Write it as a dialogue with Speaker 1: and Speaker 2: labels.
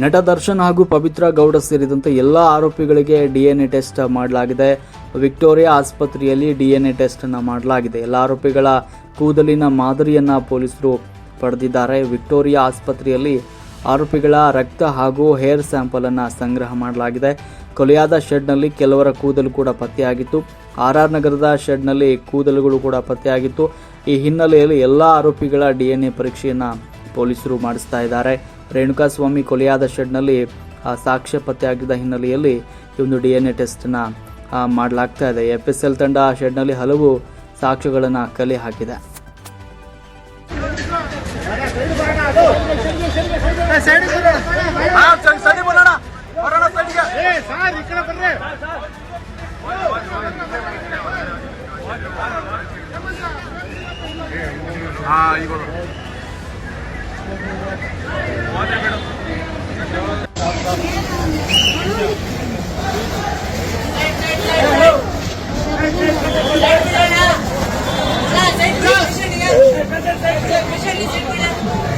Speaker 1: ನಟ ದರ್ಶನ್ ಹಾಗೂ ಪವಿತ್ರ ಗೌಡ ಸೇರಿದಂತೆ ಎಲ್ಲ ಆರೋಪಿಗಳಿಗೆ ಡಿಎನ್ಎ ಟೆಸ್ಟ್ ಮಾಡಲಾಗಿದೆ. ವಿಕ್ಟೋರಿಯಾ ಆಸ್ಪತ್ರೆಯಲ್ಲಿ ಡಿಎನ್ಎ ಟೆಸ್ಟ್ ಅನ್ನು ಮಾಡಲಾಗಿದೆ. ಎಲ್ಲ ಆರೋಪಿಗಳ ಕೂದಲಿನ ಮಾದರಿಯನ್ನ ಪೊಲೀಸರು ಪಡೆದಿದ್ದಾರೆ. ವಿಕ್ಟೋರಿಯಾ ಆಸ್ಪತ್ರೆಯಲ್ಲಿ ಆರೋಪಿಗಳ ರಕ್ತ ಹಾಗೂ ಹೇರ್ ಸ್ಯಾಂಪಲ್ ಅನ್ನ ಸಂಗ್ರಹ ಮಾಡಲಾಗಿದೆ. ಕೊಲೆಯಾದ ಶೆಡ್ನಲ್ಲಿ ಕೆಲವರ ಕೂದಲು ಕೂಡ ಪತ್ತೆಯಾಗಿತ್ತು. ಆರ್ ಆರ್ ನಗರದ ಶೆಡ್ನಲ್ಲಿ ಕೂದಲುಗಳು ಕೂಡ ಪತ್ತೆಯಾಗಿತ್ತು. ಈ ಹಿನ್ನೆಲೆಯಲ್ಲಿ ಎಲ್ಲ ಆರೋಪಿಗಳ ಡಿಎನ್ಎ ಪರೀಕ್ಷೆಯನ್ನು ಪೊಲೀಸರು ಮಾಡಿಸ್ತಾ ಇದ್ದಾರೆ. ರೇಣುಕಾಸ್ವಾಮಿ ಕೊಲೆಯಾದ ಶೆಡ್ನಲ್ಲಿ ಸಾಕ್ಷ್ಯ ಪತ್ತೆಯಾಗಿದ್ದ ಹಿನ್ನೆಲೆಯಲ್ಲಿ ಈ ಒಂದು ಡಿ ಎನ್ ಎ ಟೆಸ್ಟ್ನ ಮಾಡಲಾಗ್ತಾ ಇದೆ. ಎಫ್ ಎಸ್ ಎಲ್ ತಂಡ ಶೆಡ್ನಲ್ಲಿ ಹಲವು ಸಾಕ್ಷ್ಯಗಳನ್ನು ಕಲೆ ಹಾಕಿದೆ.
Speaker 2: ಈಗ Çekmişler zirveden.